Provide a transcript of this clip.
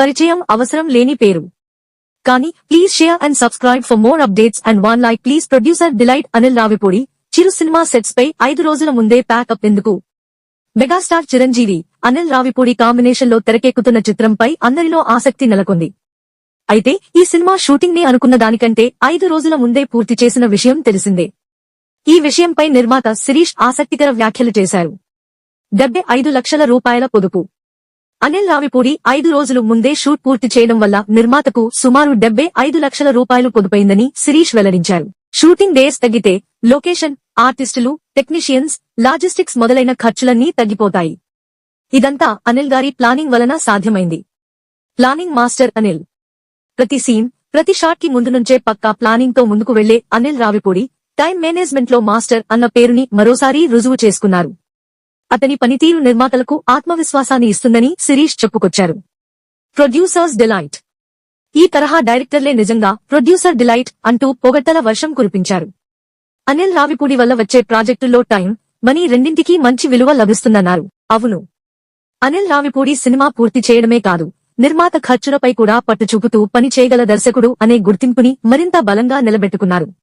పరిచయం అవసరం లేని పేరు. కానీ please share and subscribe for more updates and one like please producer delight Anil Ravipudi Chiru cinema sets పై ఐదు రోజుల ముందే ప్యాక్ అప్ ఎందుకు? మెగాస్టార్ చిరంజీవి అనిల్ రావిపూడి కాంబినేషన్లో తెరకెక్కుతున్న చిత్రంపై అందరిలో ఆసక్తి నెలకొంది. అయితే ఈ సినిమా షూటింగ్ని అనుకున్న దానికంటే ఐదు రోజుల ముందే పూర్తి చేసిన విషయం తెలిసిందే. ఈ విషయంపై నిర్మాత శిరీష్ ఆసక్తికర వ్యాఖ్యలు చేశారు. డెబ్బై ఐదు లక్షల రూపాయల పొదుపు. అనిల్ రావిపూడి ఐదు రోజులు ముందే షూట్ పూర్తి చేయడం వల్ల నిర్మాతకు సుమారు డెబ్బై ఐదు లక్షల రూపాయలు పొదుపైందని శిరీష్ వెల్లడించారు. షూటింగ్ డేస్ తగ్గితే లొకేషన్ ఆర్టిస్టులు టెక్నీషియన్స్ లాజిస్టిక్స్ మొదలైన ఖర్చులన్నీ తగ్గిపోతాయి. ఇదంతా అనిల్ గారి ప్లానింగ్ వలన సాధ్యమైంది. Planning master Anil. ప్రతి సీన్ ప్రతి షాట్కి ముందు నుంచే పక్కా ప్లానింగ్తో ముందుకు వెళ్ళే అనిల్ రావిపూడి టైం మేనేజ్మెంట్లో మాస్టర్ అన్న పేరుని మరోసారి రుజువు చేసుకున్నారు. అతని పనితీరు నిర్మాతలకు ఆత్మవిశ్వాసాన్ని ఇస్తుందని శిరీష్ చెప్పుకొచ్చారు. Producers delight. ఈ తరహా డైరెక్టర్లే నిజంగా ప్రొడ్యూసర్ డిలైట్ అంటూ పొగట్టల వర్షం కురిపించారు. అనిల్ రావిపూడి వల్ల వచ్చే ప్రాజెక్టుల్లో టైం మనీ రెండింటికీ మంచి విలువ లభిస్తుందన్నారు. అవును. అనిల్ రావిపూడి సినిమా పూర్తి చేయడమే కాదు నిర్మాత ఖర్చులపై కూడా పట్టు చూపుతూ పని చేయగల దర్శకుడు అనే గుర్తింపుని మరింత బలంగా నిలబెట్టుకున్నారు.